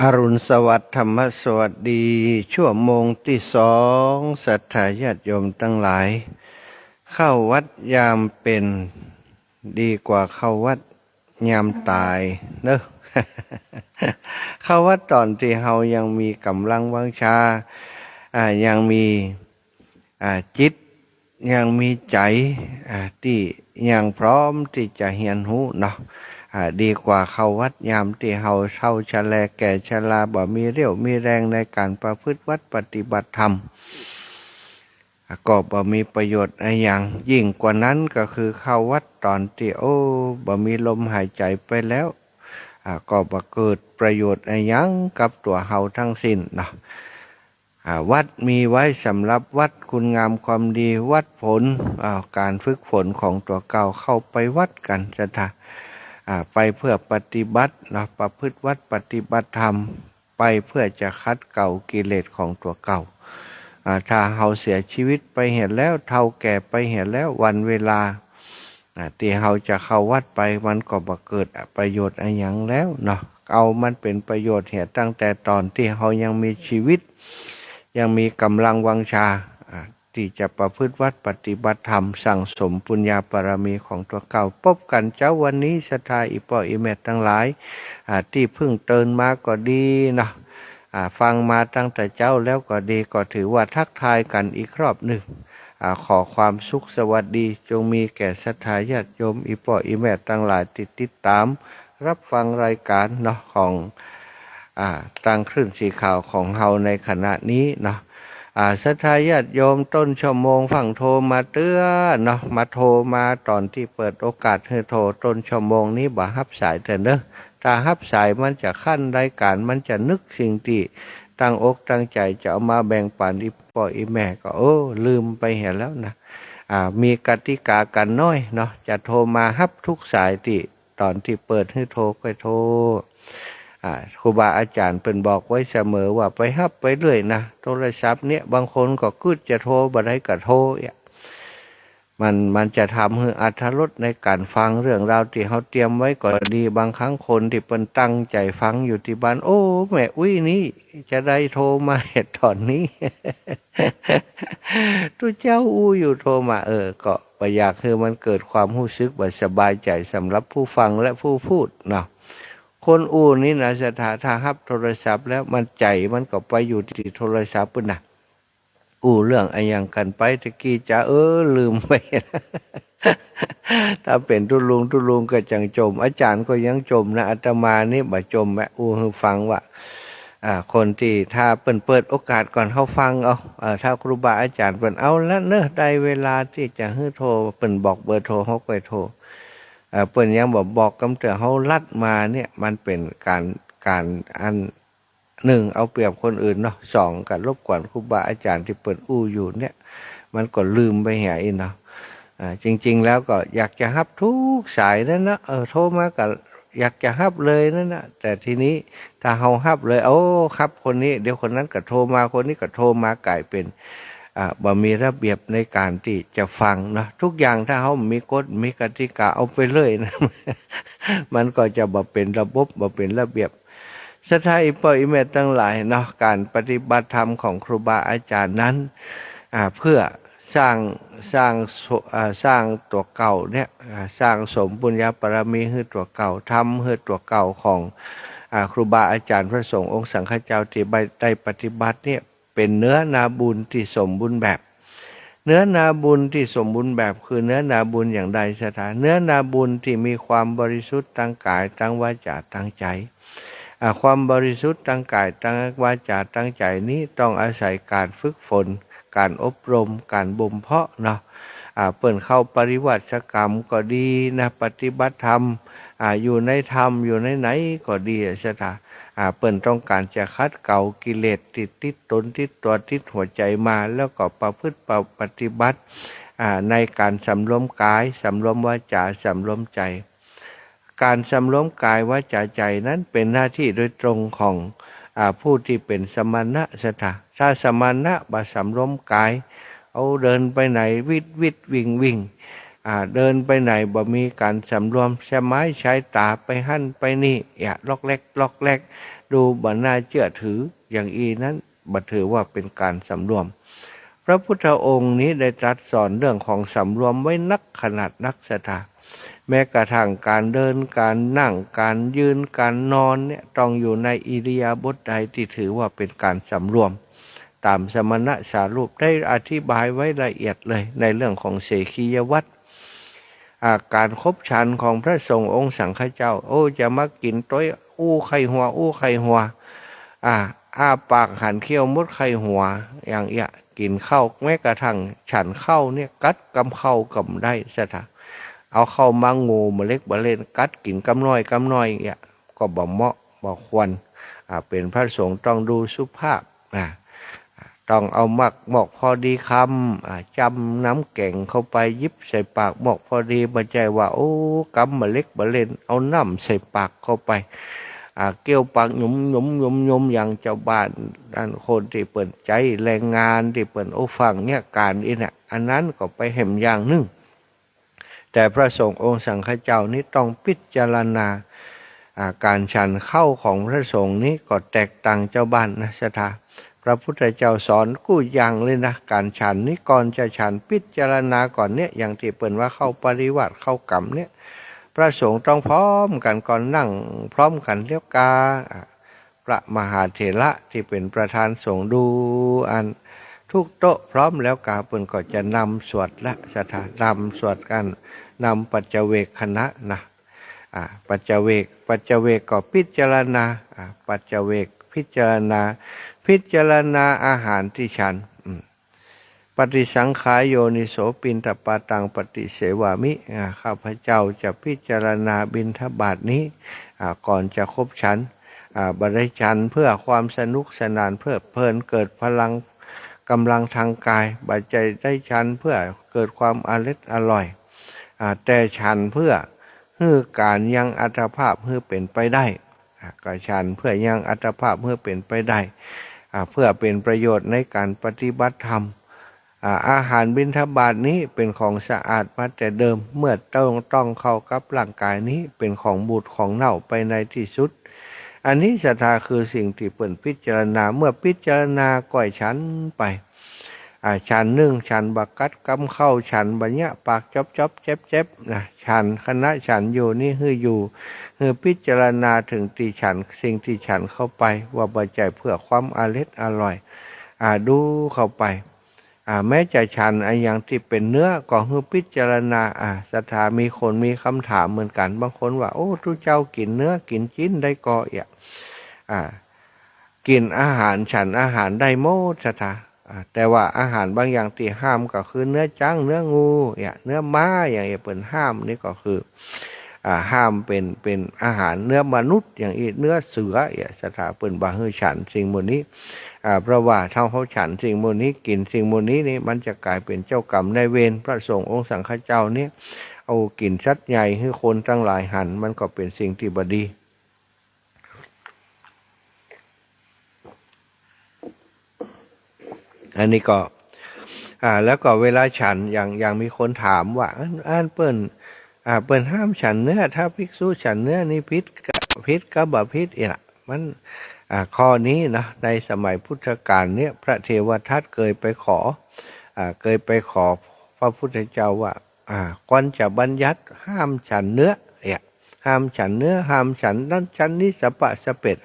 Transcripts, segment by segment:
อรุณสวัสดิ์ธรรมสวัสดี ชั่วโมงที่สองศรัทธาญาติโยมทั้งหลาย เข้าวัดยามเป็นดีกว่าเข้าวัดยามตายเนอะเข้าวัดตอนที่เฮายังมีกำลังวังชาอ่ายังมีอ่าจิต ยังมีใจอ่าที่ยังพร้อมที่จะเฮียนหูเนาะ ดีกว่าเข้าวัดยามที่เฮาเช่าชะแลแก่ชะลาบ่มีเรี่ยวมีแรงในการประพฤติวัดปฏิบัติธรรมอ่าก็บ่มีประโยชน์อย่างยิ่งกว่านั้นก็คือเข้าวัดตอนที่โอ้บ่มีลมหายใจไปแล้วอ่าก็บ่เกิดประโยชน์อย่างกับตัวเฮาทั้งสิ้นนะวัดมีไว้สำหรับวัดคุณงามความดีวัดผลาการฝึกฝนของตัวเก่าเข้าไปวัดกันจะท่า ไปเพื่อปฏิบัตินะประพฤติวัดปฏิบัติธรรมไปเพื่อจะคัดเก่ากิเลสของตัวเก่าถ้าเฮาเสียชีวิตไปเห็นแล้วเท่าแก่ไปเห็นแล้ววันเวลาที่เฮาจะเข้าวัดไปมันก็บ่เกิดประโยชน์อะไรอย่างแล้วเนาะเอามันเป็นประโยชน์เหตุตั้งแต่ตอนที่เฮายังมีชีวิต ยังมีกำลังวังชา ที่จะประพฤติวัดปฏิบัติธรรม สั่งสมปุญญาบารมีของตัวเก่าพบกันเจ้าวันนี้สทาอิปออิเมตทั้งหลายาที่เพิ่งเตือนมาก็ดีนะฟังมาตั้งแต่เจ้าแล้วก็ดีก็ถือว่าทักทายกันอีกรอบหนึ่งอขอความสุขสวัสดีจงมีแก่ศรัทธาญาติโยมอิปออิเมตทั้งหลายติดติดตาม รับฟังรายการเนาะของอ่าตั้งคลื่นสีขาวของเฮาในขณะนี้เนาะ อ่าสัทธาญาติโยมต้นชั่วโมงฝั่งโทรมาเตือนเนาะมาโทรมาตอนที่เปิดโอกาสให้โทรต้นชั่วโมงนี้บ่ฮับสายแต่เนอะถ้าฮับสายมันจะขั้นรายการมันจะนึกสิ่งที่ตั้งอกตั้งใจจะเอามาแบ่งปันอีพ่ออีแม่ก็โอ้ลืมไปเห็นแล้วนะอ่ามีกติกากันน้อยเนาะจะโทรมาฮับทุกสายที่ตอนที่เปิดให้โทรก็โทร ครูบาอาจารย์เป็นบอกไว้เสมอว่าไปฮับไปเรื่อยนะโทรศัพท์เนี่ยบางคนก็กึดจะโทรบ่ไดก็โทรอะมันมันจะทำให้อัธรสในการฟังเรื่องราวที่เขาเตรียมไว้ก็ดีบางครั้งคนที่เป็นตั้งใจฟังอยู่ที่บ้าน โอ้ แม่อุ้ยนี่ จะได้โทรมาเหตุตอนนี้ทุเจ้าอู้อยู่โทรมาเออ ก็ไปอยากคือมันเกิดความรู้สึกว่าสบายใจสำหรับผู้ฟังและผู้พูดเนาะ คนอู้นี่นะสถาถ้าฮับโทรศัพท์แล้วมันใจมันก็ไปอยู่ที่โทรศัพท์ปุ่นนะอู้เรื่องอะไรอย่างกันไปตะกี้จะเออลืมไป ถ้าเป็นทุลุงทุลุงก็จังจม อาจารย์ก็ยังจมนะอาตมานี่บ่จมแม่อู้ฟังว่าคนที่ถ้าเปิดเปิดโอกาสก่อนเขาฟังเอาอ่าถ้าครูบาอาจารย์เปิดเอาแล้วเนอะได้เวลาที่จะให้โทรเปิดบอกเบอร์โทรเขาไปโทร เปิ้นยังบอกบอกกำเตือเขาลัดมาเนี่ยมันเป็นการการอันหนึ่งเอาเปรียบคนอื่นเนาะสองการรบกวนครูบาอาจารย์ที่เปิดอู้อยู่เนี่ย มันก็ลืมไปเหียอีเนาะจริง ๆ แล้วก็อยากจะฮับทุกสายนั่นนะเออโทรมาก็อยากจะฮับเลยนั่นนะแต่ทีนี้ถ้าเฮาฮับเลย โอ้ครับคนนี้ เดี๋ยวคนนั้นก็โทรมาคนนี้ก็โทรมากลายเป็น บ่มีระเบียบในการที่จะฟังเนาะทุกอย่างถ้าเขามีกฎมีกติกาเอาไปเลยนะมันก็จะบ่เป็นระบบบ่เป็นระเบียบสถาอิปอิเมตทั้งหลายเนาะการปฏิบัติธรรมของครูบาอาจารย์นั้นเพื่อสร้างสร้างสร้างตัวเก่าเนี่ยสร้างสมบุญญาปรมีให้ตัวเก่าทำให้ตัวเก่าของอครูบาอาจารย์พระสงฆ์องค์สังฆเจ้าที่ได้ปฏิบัติเนี่ย เป็นเนื้อนาบุญที่สมบูรณ์แบบ เนื้อนาบุญที่สมบูรณ์แบบคือเนื้อนาบุญอย่างใดสถานเนื้อนาบุญที่มีความบริสุทธิ์ทางกายทางวาจาทางใจความบริสุทธิ์ทางกายทางวาจาทางใจนี้ต้องอาศัยการฝึกฝน การอบรม การบ่มเพาะเนาะเปิ่นเข้าปริวัติกรรมก็ดีนะปฏิบัติธรรมออยู่ในธรรมอยู่ในไหนก็ดีสถานอ่า เปิ้นต้องการจะคัดเก่ากิเลสติดติดตนติดตัวติดหัวใจมาแล้วก็ประพฤติปฏิบัติในการสำรวมกายสำรวมวาจาสำรวมใจ การสำรวมกายวาจาใจนั้นเป็นหน้าที่โดยตรงของอผู้ที่เป็นสมณะสถาถ้าสมณะบ่สำรวมกาย เอาเดินไปไหนวิดวิดวิ่งวิ่งอ่า เดินไปไหนบ่มีการสำรวมใช้ไม้ใช้ตาไปหั่นไปนี่อย่าล็อกแรกล็อกแรกดูบัน่าเชื่อถืออย่างอีนั้นบัถือว่าเป็นการสำรวม พระพุทธองค์นี้ได้ตรัสสอนเรื่องของสำรวมไว้นักขนาดนักสถาแม้กระทั่งการเดินการนั่งการยืนการนอนเนี่ยต้องอยู่ในอิริยาบถใดที่ถือว่าเป็นการสำรวม ตามสมณะสารูปได้อธิบายไว้ละเอียดเลยในเรื่องของเสขียวัตร อาการคบชันของพระสงฆ์องค์สังฆเจ้า โอ้จะมากินต้อยอู้ไข่หัว อู้ไข่หัว อ่าอ้าปากหันเขี้ยวมุดไข่หัว อย่างเงี้ยกินข้าวแม้กระทั่งฉันข้าวเนี่ยกัดกำข้าวกำได้สถาเอาเข้ามางูมาเล็กบาเล่นกัดกินกำน้อยกำน้อยเงี้ยก็บ่เหมาะบ่ควรอ่าเป็นพระสงฆ์ต้องดูสุภาพอ่า ต้องเอามักหมอกพอดีคำจำน้ำแก่งเข้าไปยิบใส่ปากหมอกพอดีมาใจว่า โอ้กำมาเล็กบาเล่น เอาน้ำใส่ปากเข้าไปเกี่ยวปากหยุมหยุมหยุมหยุมอย่างเจ้าบ้านด้านคนที่เปิดใจแรงงานที่เปิดโอ้ฟังเนี่ยการอีนี่ยอันนั้นก็ไปเห็มอย่างหนึ่งแต่พระสงฆ์องค์สังฆเจ้านี้ต้องพิจารณาการฉันเข้าของพระสงฆ์นี้ก็แตกต่างเจ้าบ้านนะสถา พระพุทธเจ้าสอนกู้ยังเลยนะการฉันนี้ก่อนจะฉันพิจารณาก่อนเนี่ยอย่างที่เปิ่นว่าเข้าปริวัติเข้ากรรมเนี่ยพระสงฆ์ต้องพร้อมกันก่อนนั่งพร้อมกันเรียบกาพระมหาเถระที่เป็นประธานสงฆ์ดูอันทุกโต๊ะพร้อมแล้วกาเปิ่นก็จะนำสวดละสถานำสวดกันนำปัจเจเวกคณะนะปัจเจเวกปัจเจเวกก็พิจารณาปัจเจเวกพิจารณา พิจารณาอาหารที่ฉัน ปฏิสังขายโยนิโสปินตปาตังปฏิเสวามิข้าพเจ้าจะพิจารณาบินทบาทนี้ก่อนจะครบฉันบริฉันเพื่อความสนุกสนานเพื่อเพลินเกิดพลังกำลังทางกายบัจจัยได้ฉันเพื่อเกิดความอร่อยอร่อยแต่ฉันเพื่อเพื่อการยังอัตภาพเพื่อเป็นไปได้ก็ฉันเพื่อยังอัตภาพเพื่อเป็นไปได้ เพื่อเป็นประโยชน์ในการปฏิบัติธรรม อาหารบิณฑบาตนี้เป็นของสะอาดมาแต่เดิมเมื่อต้องต้องเข้ากับร่างกายนี้เป็นของบูดของเน่าไปในที่สุด อันนี้ศรัทธาคือสิ่งที่เปิ่นพิจารณาเมื่อพิจารณาก่อยฉันไป ฉันนึ่งฉันบักกัดกำเข้าฉันบัญญะปากจบจบเจ็บเจ็บนะฉันคณะฉันอยู่นี่คืออยู่คือพิจารณาถึงตีฉันสิ่งที่ฉันเข้าไป ว่าบัจจัยเพื่อความอร่อยอร่อย อ่าดูเข้าไป อ่าแม้จะฉันอันอย่างที่เป็นเนื้อก็คือพิจารณาอ่าสถามีคนมีคำถามเหมือนกัน บางคนว่า โอ้ทุเจ้ากินเนื้อกินจิ้นได้ก็เอะอ่ากินอาหารฉันอาหารได้โมสถา แต่ว่าอาหารบางอย่างที่ห้ามก็คือเนื้อจ้างเนื้องูอย่างเนื้อม้าอย่างเงี้ยเป็นห้ามนี่ก็คืออห้ามเป็นเป็นอาหารเนื้อมนุษย์ อย่างอีเนื้อเสืออย่าสถาเป็นบาฮือฉันสิ่งมูนี้เพราะว่าเท่าเขาฉันสิ่งมูนี้กินสิ่งมูนี้นี่มันจะกลายเป็นเจ้ากรรมในเวรพระสงฆ์องค์สังฆเจ้าเนี่ยเอากินชัดใหญ่ให้คนทั้งหลายหัน มันก็เป็นสิ่งที่บดี อันนี้ก็ อ่า แล้วก็เวลาฉันอย่างอย่างมีคนถามว่าอ่านเปิ้นอ่าเปิ้นห้ามฉันเนื้อ ถ้าภิกษุฉันเนื้อนี่พิษกับพิษกับบพิษอะมันอ่าข้อนี้นะในสมัยพุทธกาลเนี่ย พระเทวทัตเคยไปขออ่าเคยไปขอพระพุทธเจ้าว่าอ่าก่อนจะบัญญัติห้ามฉันเนื้อเนี่ยห้ามฉันเนื้อห้ามฉันนั่นฉันนี้สปะสเปด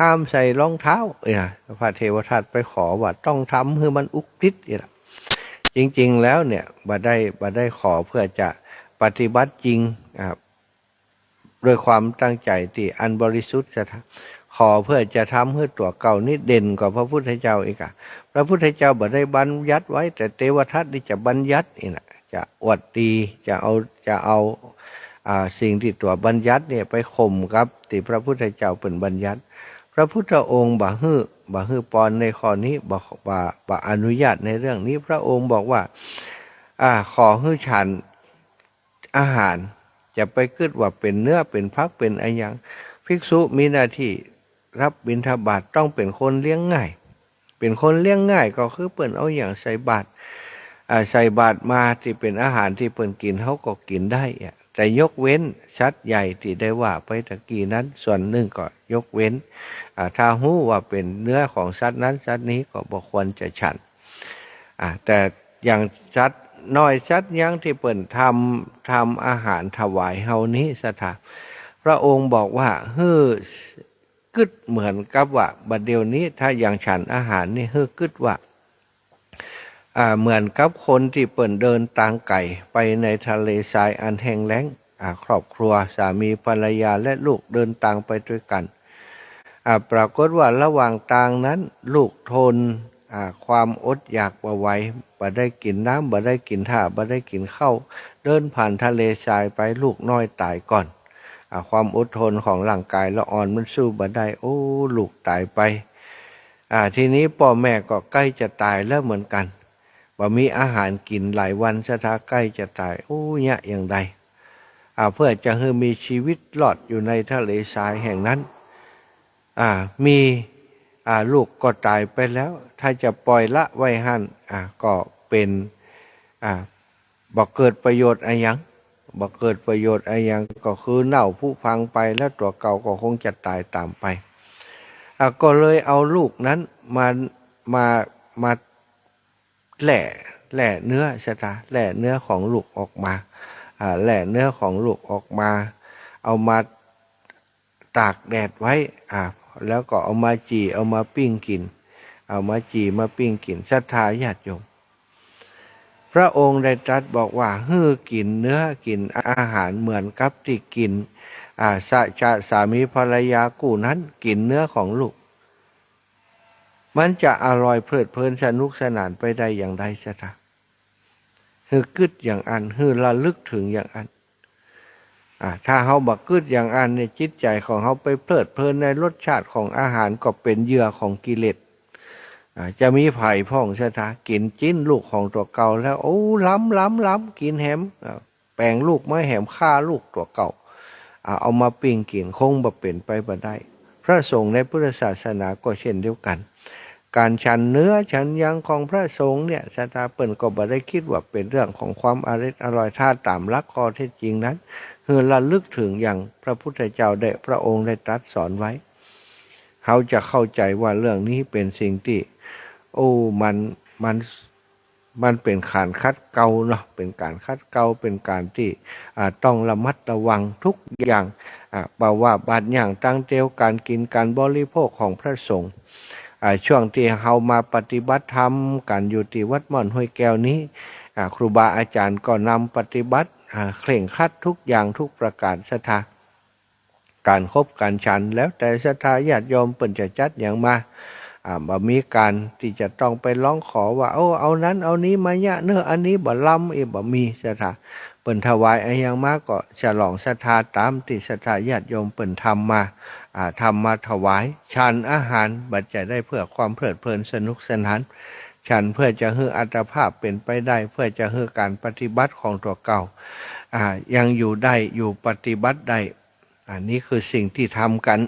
ห้ามใส่รองเท้าเนี่ยพระเทวทัตไปขอว่าต้องทำให้มันอุกฤษเนี่ยจริง ๆ แล้วเนี่ยบัได้บัได้ขอเพื่อจะปฏิบัติจริงครับด้วยความตั้งใจที่อันบริสุทธิ์จะขอเพื่อจะทำให้ตัวเก่านี่เด่นกว่าพระพุทธเจ้าอีกอะพระพุทธเจ้าบัได้บัญญัติไว้ แต่เทวทัตนี่จะบัญญัตินี่นะจะอวดดีจะเอาจะเอาอ่าสิ่งที่ตัวบัญญัติเนี่ยไปข่มครับที่พระพุทธเจ้าเป็นบัญญัติ พระพุทธองค์บ่ฮื้อบ่ฮื้อปอนในข้อนี้บอกบ่บ่อนุญาตในเรื่องนี้ พระองค์บอกว่า อ่าขอฮื้อฉันอาหารจะไปคิดว่าเป็นเนื้อเป็นพักเป็นอะไรอย่างภิกษุมีหน้าที่รับบิณฑบาตต้องเป็นคนเลี้ยงง่าย เป็นคนเลี้ยงง่ายก็คือเปิ่นเอาอย่างใส่บาตรใส่บาตรมาที่เป็นอาหารที่เปิ่นกินเขาก็กินได้แต่ยกเว้นชัดใหญ่ที่ได้ว่าไปตะกี้นั้นส่วนหนึ่งก็ ยกเว้น ถ้าหู้ว่าเป็นเนื้อของสัตว์นั้นสัตว์นี้ก็บอกควรจะฉัน แต่อย่างชัดน้อยชัดยังที่เปิ่นทำทำอาหารถวายเฮานี้สถาพระองค์บอกว่าเฮ้อกึดเหมือนกับว่าบัดเดี๋ยวนี้ถ้าอย่างฉันอาหารนี่เฮ้อกึดว่าอ่าเหมือนกับคนที่เปิ่นเดินตางไก่ไปในทะเลทรายอันแห้งแล้งอ่าครอบครัวสามีภรรยาและลูกเดินตางไปด้วยกัน ปรากฏว่าระหว่างทางนั้น ลูกทนอ่าความอดอยากบ่ไหวบ่ได้กินน้ำบ่ได้กินท่าบ่ได้กินข้าวเดินผ่านทะเลทรายไปลูกน้อยตายก่อนอาความอดทนของร่างกายละอ่อนมันสู้บ่ได้โอ้ลูกตายไปอ่าทีนี้พ่อแม่ก็ใกล้จะตายแล้วเหมือนกันบ่มีอาหารกินหลายวันสถาใกล้จะตายโอ้ยะอย่างใดอ่าเพื่อจะให้มีชีวิตรอดอยู่ในทะเลทรายแห่งนั้น อ่ามีอ่าลูกก็ตายไปแล้ว ถ้าจะปล่อยละไว้หันอ่าก็เป็นอ่าบอกเกิดประโยชน์อะไรยังบอกเกิดประโยชน์อะไรยังก็คือเน่าผู้พังไปแล้วตัวเก่าก็คงจะตายตามไปอ่าก็เลยเอาลูกนั้นมามามาแหล่แหล่เนื้อชะตาแหล่เนื้อของลูกออกมาอ่าแหล่เนื้อของลูกออกมา เอามาตากแดดไว้อ่า แล้วก็เอามาจีเอามาปิ้งกิน เอามาจีมาปิ้งกินศรัทธาญาติโยม พระองค์ได้ตรัสบอกว่าเฮ้อกินเนื้อกินอาหารเหมือนกับที่กินอ่าสาชาสามีภรรยากู้นั้นกินเนื้อของลูก มันจะอร่อยเพลิดเพลินสนุกสนานไปได้อย่างไรสถาฮือกึดอย่างอันฮือระลึกถึงอย่างอัน ถ้าเขาบักกึดอย่างอันเนี่ยจิตใจของเขาไปเพลิดเพลินในรสชาติของอาหารก็เป็นเหยื่อของกิเลสจะมีไผ่พ่องชะตากินจิ้นลูกของตัวเก่าแล้วโอ้ล้ำล้ำล้ำกินแหมแปลงลูกไม่แหมฆ่าลูกตัวเก่าเอามาปิ้งกินคงบ่เป็นไปบ่ได้ พระสงฆ์ในพุทธศาสนาก็เช่นเดียวกัน การฉันเนื้อฉันยังของพระสงฆ์เนี่ยชาตาเปิ่นก็บ่ได้คิดว่าเป็นเรื่องของความอริดอร่อยท่าตามลักข้อเท็จจริงนั้น คือระลึกถึงอย่างพระพุทธเจ้าได้พระองค์ได้ตรัสสอนไว้ เขาจะเข้าใจว่าเรื่องนี้เป็นสิ่งที่ โอ้มันมันมันเป็นการคัดเกาเนาะเป็นการคัดเกาเป็นการที่ต้องระมัดระวังทุกอย่างอ่าว่าบาดอย่างตั้งเตียวการกินการบริโภคของพระสงฆ์ช่วงที่เฮามาปฏิบัติธรรมกันอยู่ที่วัดม่อนห้วยแก้วนี้ครูบาอาจารย์ก็นำปฏิบัติ เคร่งครัดทุกอย่างทุกประการศรัทธาการครบการฉัน แล้วแต่ศรัทธาญาติโยมเปิ่นจะจัดอย่างมาอ่าบ่มีการที่จะต้องไปร้องขอว่า โอ้เอานั้นเอานี้มาเนี่ยเนื้อะอันนี้บ่ล้ำอีบ่มีศรัทธาเปิ่นถวายอะไรอย่างมากก็ฉลองศรัทธาตามที่ศรัทธาญาติโยมเปิ่นทำมาอ่าทำมาถวายฉันอาหารบัดจะได้เพื่อความเพลิดเพลินสนุกสนาน ฉันเพื่อจะให้อัตภาพเป็นไปได้ เพื่อจะให้การปฏิบัติของตัวเก่าอ่ายังอยู่ได้อยู่ปฏิบัติได้อันนี้คือสิ่งที่ทำกัน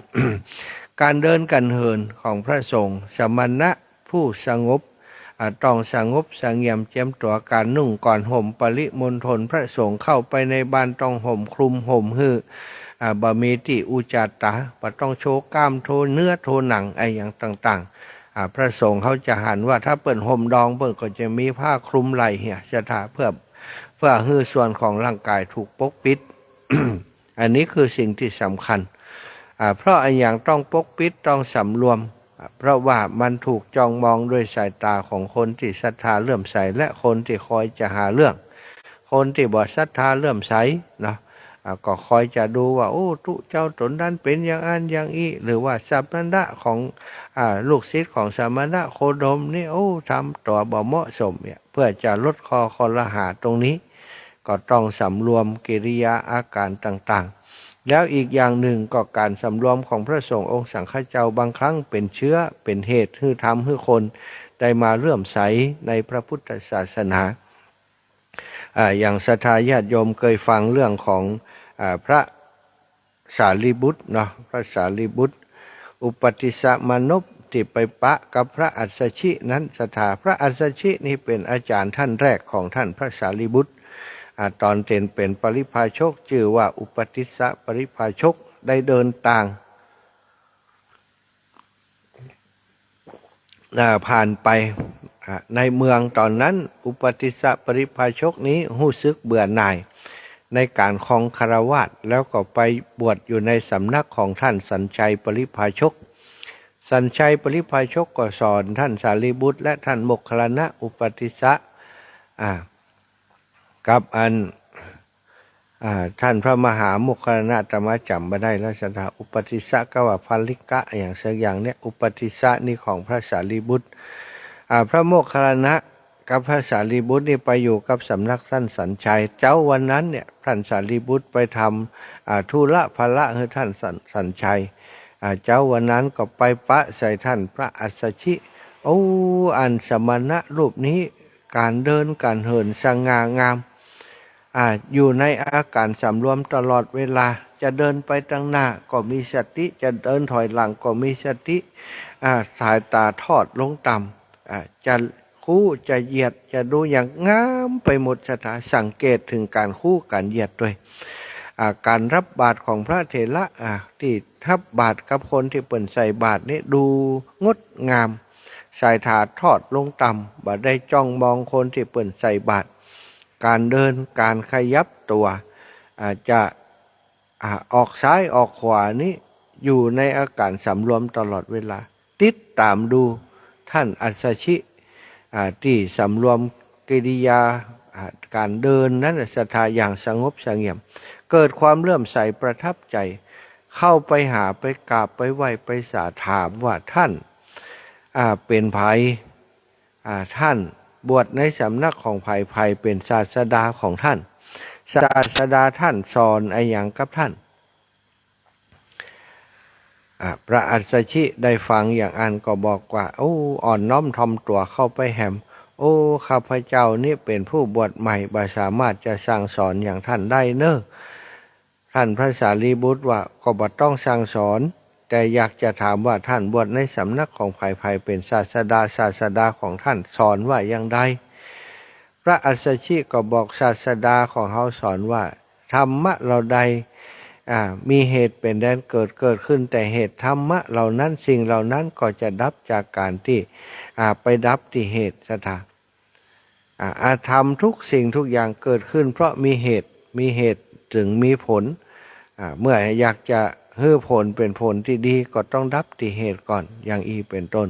การเดินกันเหินของพระสงฆ์สมณะผู้สงบต้องสงบสงเงียมเจียมตัวการนุ่งก่อนห่มปริมณฑลพระสงฆ์เข้าไปในบ้านต้องห่มคลุมห่มหืออ่าบะมีที่อุจจาตาปะต้องโชว์กล้ามโชเนื้อโชหนังไออย่างต่าง ๆ พระสงฆ์เขาจะหันว่าถ้าเปิดห่มดองเปิดก็จะมีผ้าคลุมไหล่เหี่ยจะถาเพื่อเพื่อให้ส่วนของร่างกายถูกปกปิด อันนี้คือสิ่งที่สำคัญ เพราะอันอย่างต้องปกปิดต้องสำรวม เพราะว่ามันถูกจ้องมองด้วยสายตาของคนที่ศรัทธาเลื่อมใสและคนที่คอยจะหาเรื่อง คนที่บ่ศรัทธาเลื่อมใสเนาะ ก็คอยจะดูว่า โอ้ทุเจ้าตนนั้นเป็นอย่างอันอย่างอีหรือว่าสัมมณะของอลูกศิษย์ของสมณะโคดมนี่โอ้ทำตัวบ่เหมาะสมเนี่ยเพื่อจะลดคอคอรหาตรงนี้ ก็ต้องสำรวมกิริยาอาการต่างๆ แล้วอีกอย่างหนึ่งก็การสำรวมของพระสงฆ์องค์สังฆเจ้าบางครั้งเป็นเชื้อเป็นเหตุให้ทำให้คน ได้มาเลื่อมใสในพระพุทธศาสนาออย่างศรัทาญาติโยมเคยฟังเรื่องของ พระสารีบุตรเนาะพระสารีบุตร อุปติสมานพที่ไปปะกับพระอัสชินั้นศรัทธาพระอัสชินี่เป็นอาจารย์ท่านแรกของท่านพระสารีบุตรอตอนเต็นเป็นปริพาชกชื่อว่าอุปติสะปริพาชกได้เดินต่างผ่านไปในเมืองตอนนั้นอุปติสสะปริพาชกนี้หู้ซึกเบื่อหน่าย ในการคองคารวาสแล้วก็ไปบวชอยู่ในสำนักของท่านสัญชัยปริพาชก สัญชัยปริพาชกก็สอนท่านสารีบุตร และท่านมคคลลนะอุปติสะกับอันอท่านพระมหามคคลลนะธรรมจำมาได้แล้วสถาอุปติสะก็ว่าพัลิกะอย่างเสักอย่างเนี่ยอุปติสะนี่ของพระสารีบุตรพระโมคคัลลนะ กับพระสารีบุตรนี่ไปอยู่กับสำนักท่านสัญชัย เจ้าวันนั้นเนี่ยท่านสารีบุตรไปทำธุระภละให้ท่านสันสัญชัยเจ้าวันนั้นก็ไปปะใส่ท่านพระอัสชิโอ้อันสมณะรูปนี้การเดินการเหินสง่างามออยู่ในอาการสำรวมตลอดเวลา จะเดินไปตั้งหน้าก็มีสติ จะเดินถอยหลังก็มีสติสายตาทอดลงต่ำจะ คู่จะเหยียดจะดูอย่างงามไปหมดสถาสังเกตถึงการคู่การเหยียดด้วยการรับบาตรของพระเถระที่ทับบาตรกับคนที่เปิ่นใส่บาตรนี่ดูงดงามสายถาทอดลงต่ำบ่ได้จ้องมองคนที่เปิ่นใส่บาตรการเดินการขยับตัวอาจจะออกซ้ายออกขวานี้อยู่ในอาการสำรวมตลอดเวลา ติดตามดูท่านอัสสชิ ที่สำรวมกิริยาการเดินนั้นศรัทธาอย่างสงบเสงี่ยม เกิดความเลื่อมใสประทับใจ เข้าไปหาไปกราบไปไหว้ไปสาถามว่าท่านาเป็นภัยอ่ท่านบวชในสำนักของภัยภัยเป็นศาสดาของท่าน ศาสดาท่านสอนไอ้อย่างกับท่าน พระอัสสชิได้ฟังอย่างอันก็บอกว่าโอ้อ่อนน้อมทอมตัวเข้าไปแหม โอ้ข้าพเจ้านี่เป็นผู้บวชใหม่บ่สามารถจะสั่งสอนอย่างท่านได้เนอะท่านพระสารีบุตรว่าก็บ่ต้องสั่งสอน แต่อยากจะถามว่าท่านบวชในสำนักของภัยภัยเป็นศาสดาศาสดาของท่านสอนว่าอย่างใดพระอัสสชิก็บอกศาสดาของเขาสอนว่าธรรมะเราใด มีเหตุเป็นแดนเกิดเกิดขึ้น แต่เหตุธรรมะเหล่านั้นสิ่งเหล่านั้นก็จะดับจากการที่ไปดับที่เหตุสถาอาอาธรรมทุกสิ่งทุกอย่างเกิดขึ้น เพราะมีเหตุมีเหตุถึงมีผลเมื่ออยากจะเฮือผลเป็นผลที่ดีก็ต้องดับที่เหตุก่อนอย่างอีเป็นต้น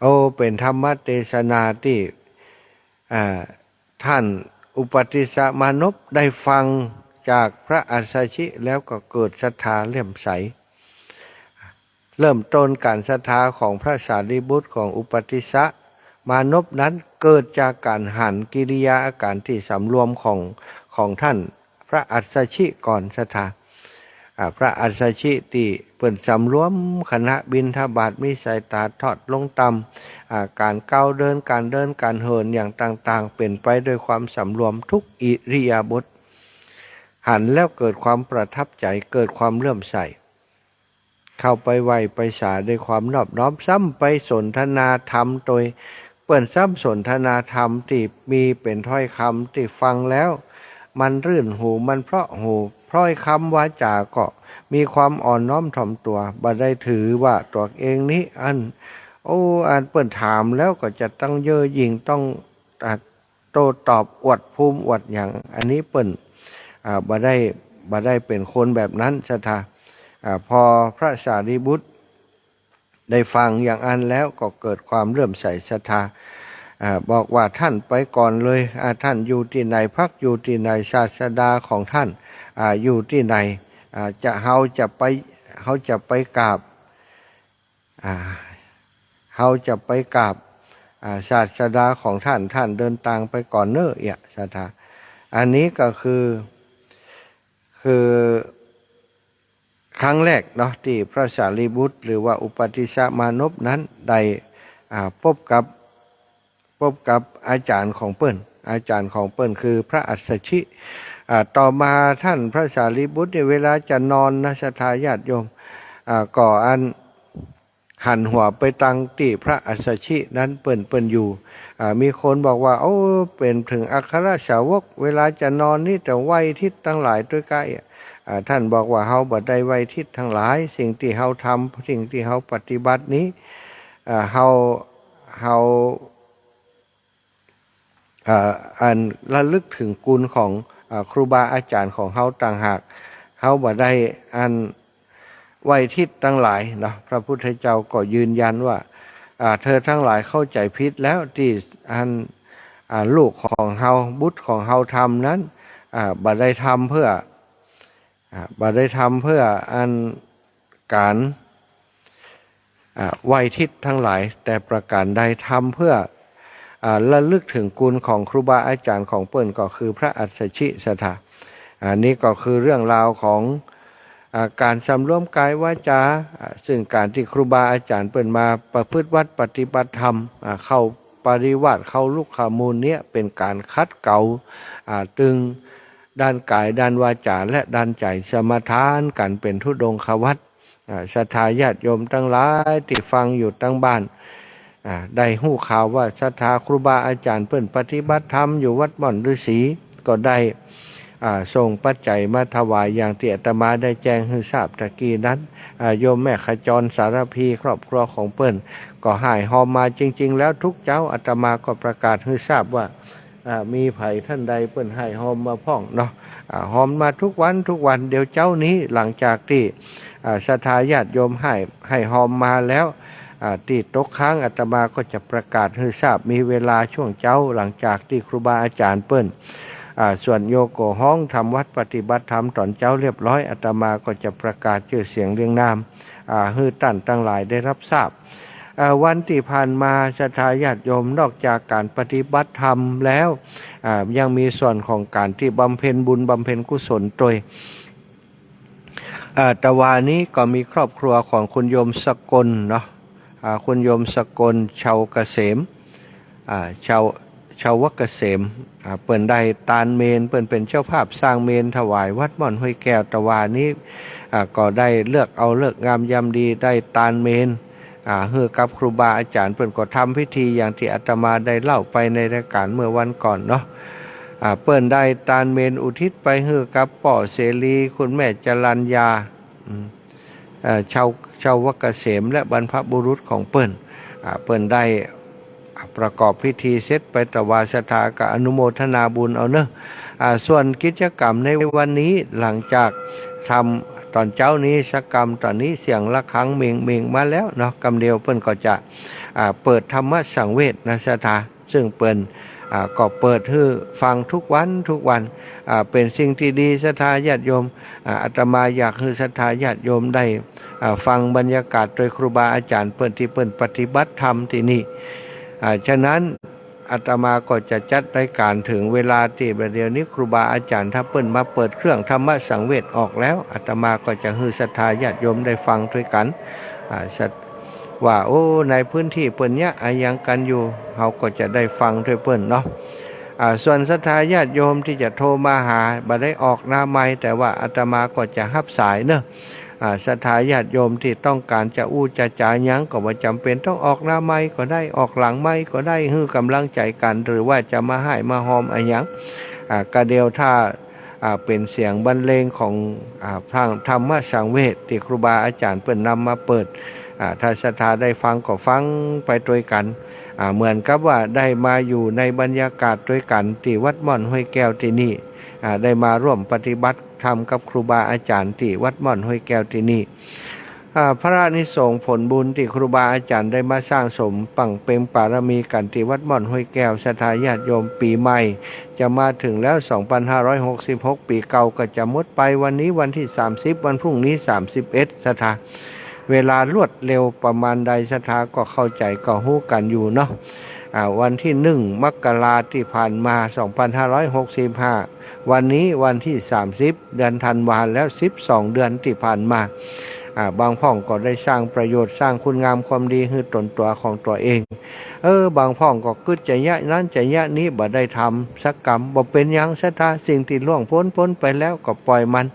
โอเป็นธรรมเทศนาที่ท่านอุปติสสมานพได้ฟัง จากพระอัสสชิแล้วก็เกิดศรัทธาเลื่อมใส เริ่มต้นการศรัทธาของพระสารีบุตรของอุปติสะมานพนั้นเกิดจากการหันกิริยาอาการที่สำรวมของของท่านพระอัสชิก่อนศรัทธาพระอัสชิที่เปิ่นสำรวมคณะบินทบาทมีสายตาทอดลงต่ำอ่าการก้าวเดินการเดินการเหินอย่างต่างๆ เป็นไปด้วยความสำรวมทุกอิริยาบถ หันแล้วเกิดความประทับใจเกิดความเลื่อมใสเข้าไปไหวไปสาด้วยความนอบน้อมซ้ำไปสนทนาธรรมโดยเปิ่นซ้ำสนทนาธรรมที่มีเป็นถ้อยคำที่ฟังแล้ว มันรื่นหูมันเพราะหูพร้อยคำวาจาก็มีความอ่อนน้อมถ่อมตัวบ่ได้ถือว่าตัวเองนี้อัน โอ้อันเปิ่นถามแล้วก็จะต้องเย่อหยิ่งต้องโตตอบอวดภูมิอวดอย่าง อันนี้เปิ่น บ่ได้บ่ได้เป็นคนแบบนั้นสถาอ่าพอพระสารีบุตร ได้ฟังอย่างอันแล้วก็เกิดความเลื่มใสศรัทธาอ่าบอกว่าท่านไปก่อนเลยท่านอยู่ที่ไหนพักอยู่ที่ไหนศาสดาของท่านอาอยู่ที่ไหนจะเฮาจะไปเฮาจะไปกราบเฮาจะไปกราบอ่าศาสดาของท่านท่านเดินทางไปก่อนเนอะเอียศรัทธาอันนี้ก็คือ คือครั้งแรกเนาะที่พระสารีบุตร หรือว่าอุปติสมานพนั้นได้อ่าพบกับพบกับอาจารย์ของเปิ้นอาจารย์ของเปิ้นคือพระอัสสชิต่อมาท่านพระสารีบุตรเนี่ยเวลาจะนอนนะสทธาญาติโยมก่ออันหันหัวไปตังติพระอัสสชินั้นเปิ่นเปิ่นอยู่ มีคนบอกว่า โอ้ เป็นถึงอัครสาวก เวลาจะนอนนี่แต่ไหวทิศทั้งหลายด้วยใกล้อ่าท่านบอกว่าเฮาบ่ได้ไหวทิศทั้งหลาย สิ่งที่เฮาทำสิ่งที่เฮาปฏิบัตินี้เฮาเฮาอ่าอันระลึกถึงกุลของอครูบาอาจารย์ของเฮาต่างหากเฮาบ่ได้อันไหวทิศทั้งหลายนะพระพุทธเจ้าก็ยืนยันว่า เธอทั้งหลายเข้าใจผิดแล้วที่อันอลูกของเฮาบุตรของเฮาทำนั้นอ่าบัได้ทำเพื่ออ่าบัได้ทำเพื่ออันการไหวทิศทั้งหลาย แต่ประการใดทำเพื่ออ่าระลึกถึงกุลของครูบาอาจารย์ของเปิ้นก็คือพระอัสสชิสถาอันนี้ก็คือเรื่องราวของ การสำรวมกายวาจาซึ่งการที่ครูบาอาจารย์เปิดมาประพฤติวัดปฏิบัติธรรมเข้าปริวัติเข้าลูกขามูลเนี้ยเป็นการคัดเกา่าตึงด้านกายด้านวาจาและด้านใจสมทานกันเป็นทุดงควัตอ่าศรัทธาญาติโยมทั้งหลายที่ฟังอยู่ตั้งบ้านได้หู้ข่าวว่าศรัทธาครูบาอาจารย์เปิ่นปฏิบัติธรรมอยู่วัดบ่อนฤาษีก็ได้ อ่าส่งปัจจัยมาถวายอย่างที่อาตมาได้แจ้งให้ทราบตะกี้นั้นโยมแม่ขจรสารพีครอบครัวของเปิ้นก็หายหอมมาจริง ๆ แล้วทุกเจ้าอาตมาก็ประกาศให้ทราบว่ามีไผ่ท่านใดเปิ้นให้หอมมาพ่องเนาะหอมมาทุกวันทุกวันเดี๋ยวเจ้านี้หลังจากที่อ่าญาติโยมให้ให้หอมมาแล้วอ่าที่ตกค้างอาตมาก็จะประกาศให้ทราบมีเวลาช่วงเจ้าหลังจากที่ครูบาอาจารย์เปิ้น ส่วนโยโกห้องทำวัดปฏิบัติธรรมตอนเจ้าเรียบร้อยอาตมาก็จะประกาศชื่อเสียงเรียงนามฮือตั้นตั้งหลายได้รับทราบวันที่ผ่านมาสถาญาติโยมนอกจากการปฏิบัติธรรมแล้วยังมีส่วนของการที่บำเพ็ญบุญบำเพ็ญกุศลโดยอ่าแตวานี้ก็มีครอบครัวของคุณโยมสกลเนาะคุณโยมสกลชาวเกษมชาวชาววักเกษม เปิ่นได้ตานเมน เปิ่นเป็นเจ้าภาพสร้างเมนถวายวัดม่อนห้วยแก้วตะวานี้ก็ได้เลือกเอาเลือกงามยามดีได้ตานเมนเฮือกับครูบาอาจารย์เปิ่นก็ทำพิธีอย่างที่อาตมาได้เล่าไปในรายการเมื่อวันก่อนเนาะเปิ่นได้ตานเมนอุทิศไปเฮือกับป่อเสรีคุณแม่จรัญญาชาวชาววักเกษมและบรรพบุรุษของเปิ่นเปิ่นได้ ประกอบพิธีเสร็จไปตวาสถากับอนุโมทนาบุญเอาเนอะอ่าส่วนกิจกรรมในวันนี้หลังจากทำตอนเจ้านี้สกรรมตอนนี้เสียงละครั้งเมงเมงมาแล้วเนาะกำเดียวเปิ้นก็จะเปิดธรรมสังเวชนะสถาซึ่งเปิ้นอ่าก็เปิดให้ฟังทุกวันทุกวันเป็นสิ่งที่ดีศรัทธาญาติโยมอาตมาอยากให้ศรัทธาญาติโยมได้ฟังบรรยากาศโดยครูบาอาจารย์เปิ้นที่เปิ้นปฏิบัติธรรมที่นี่ ฉะนั้นอาตมาก็จะจัดรายการถึงเวลาที่ประเดี๋ยวนี้ครูบาอาจารย์ถ้าเปิ้นมาเปิดเครื่องธรรมะสังเวชออกแล้วอาตมาก็จะฮือศรัทธาญาติโยมได้ฟังด้วยกันอาสัตว่าโอ้ในพื้นที่เปิ้นเนี้ยอายังกันอยู่เขาก็จะได้ฟังด้วยเปิ้นเนาะอาส่วนศรัทธาญาติโยมที่จะโทรมาหาบ่ได้ออกหน้าไม้แต่ว่าอาตมาก็จะรับสายเนอะ ศรัทธาญาติโยมที่ต้องการจะอู้จะจ่ายยังก็ว่าจำเป็นต้องออกหน้าไม้ก็ได้ออกหลังไม้ก็ได้ฮื้อกำลังใจกัน หรือว่าจะมาให้มาหอมอะไรยังกระเดียวถ้าเป็นเสียงบรรเลงของอพระธรรมสังเวชที่ครูบาอาจารย์เปิ่นนำมาเปิดถ้าศรัทธาได้ฟังก็ฟังไปด้วยกันเหมือนกับว่าได้มาอยู่ในบรรยากาศด้วยกันที่วัดม่อนห้วยแก้วที่นี่ได้มาร่วมปฏิบัติ ธรรมกับครูบาอาจารย์ที่วัดม่อนห้วยแก้วที่นี่พระนิสงส์ผลบุญที่ครูบาอาจารย์ได้มาสร้างสมปังเป็นปารมีกันที่วัดม่อนห้วยแก้วสถาญาติโยมปีใหม่ จะมาถึงแล้ว 2566 ปีเก่าก็จะหมดไปวันนี้วันที่ 30 วันพรุ่งนี้ 31 สถาเวลารวดเร็วประมาณใดสถาก็เข้าใจก็หู้กันอยู่เนาะวันที่หนึ่งมกราที่ผ่านมา 2565 วันนี้วันที่ 30 เดือนธันวาแล้ว 12 เดือนที่ผ่านมาบางพ่องก็ได้สร้างประโยชน์สร้างคุณงามความดีให้ตนตัวของตัวเอง เออ บางพ่องก็กึดจะยะนั้นจะยะนี้บ่ได้ทำสักกรรมบ่เป็นยังสัทาสิ่งที่ล่วงพ้นพ้นไปแล้วก็ปล่อยมัน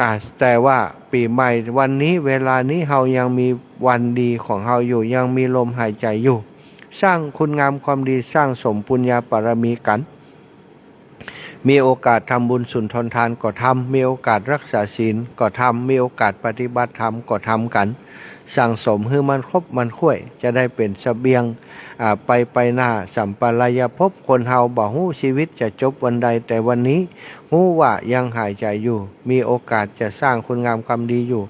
อ่าแต่ว่าปีใหม่วันนี้เวลานี้เฮายังมีวันดีของเฮาอยู่ยังมีลมหายใจอยู่ สร้างคุณงามความดีสร้างสมปุญญาบารมีกัน มีโอกาสทำบุญสุนทรทานก็ทำมีโอกาสรักษาศีลก็ทำมีโอกาสปฏิบัติธรรมก็ทำกัน สั่งสมให้มันครบมันค่วย จะได้เป็นเสบียงไปไปหน้าสัมปรายภพคนเฮาบ่ฮู้ชีวิตจะจบวันใดแต่วันนี้ฮู้ว่ายังหายใจอยู่ มีโอกาสจะสร้างคุณงามความดีอยู่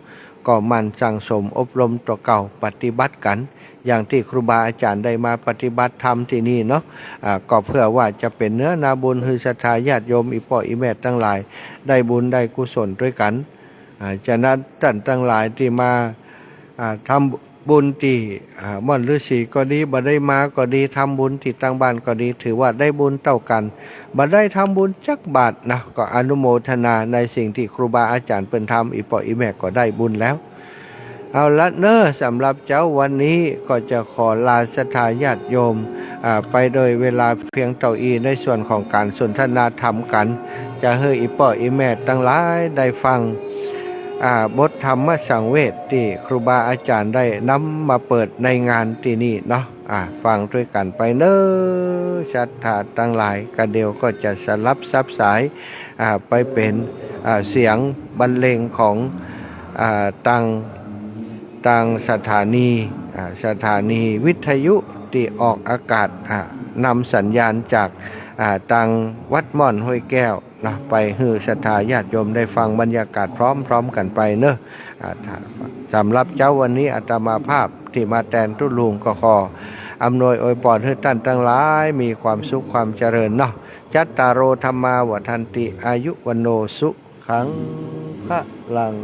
ก็มันสั่งสมอบรมตัวเก่าปฏิบัติกัน อย่างที่ครูบาอาจารย์ได้มาปฏิบัติธรรมที่นี่เนาะอ่าก็เพื่อว่าจะเป็นเนื้อนาบุญคือศรัทธาญาติโยมอีพ่ออีแม่ทั้งหลาย ได้บุญได้กุศลด้วยกันอ่าฉะนั้นท่านทั้งหลายที่มาอ่าทำบุญที่ม่อนฤาษีก็ดีบ่ได้มาก็ดีทำบุญที่ตั้งบ้านก็ดี ถือว่าได้บุญเท่ากันบ่ได้ทำบุญจักบาทนะก็อนุโมทนาในสิ่งที่ครูบาอาจารย์เป็นทำอีพ่ออีแม่ก็ได้บุญแล้ว เอาละเนอสำหรับเจ้าวันนี้ก็จะขอลาสถาญาติโยมอ่าไปโดยเวลาเพียงเต่าอีในส่วนของการสนทนาธรรมกัน จะให้อีป่ออีแม่ตั้งหลายได้ฟังบทธรรมสังเวชที่ครูบาอาจารย์ได้นำมาเปิดในงานที่นี่เนาะอ่าฟังด้วยกันไปเนอชัดถาตั้งหลายกระเดียวก็จะสลับซับสายไปเป็นเสียงบรรเลงของอ่าตัง ทางสถานีสถานีวิทยุที่ออกอากาศนำสัญญาณจากอ่าทางวัดม่อนห้วยแก้วนะไปฮือสถาญาติโยมได้ฟังบรรยากาศพร้อมๆกันไปเนอะสำหรับเจ้าวันนี้อาตมาภาพที่มาแทนทุลุงก็ขออำนวยอวยพรให้ท่านทั้งหลายมีความสุขความเจริญเนาะจัตตารโอธรรมาวัทันติอายุวันโนสุขังพระลัง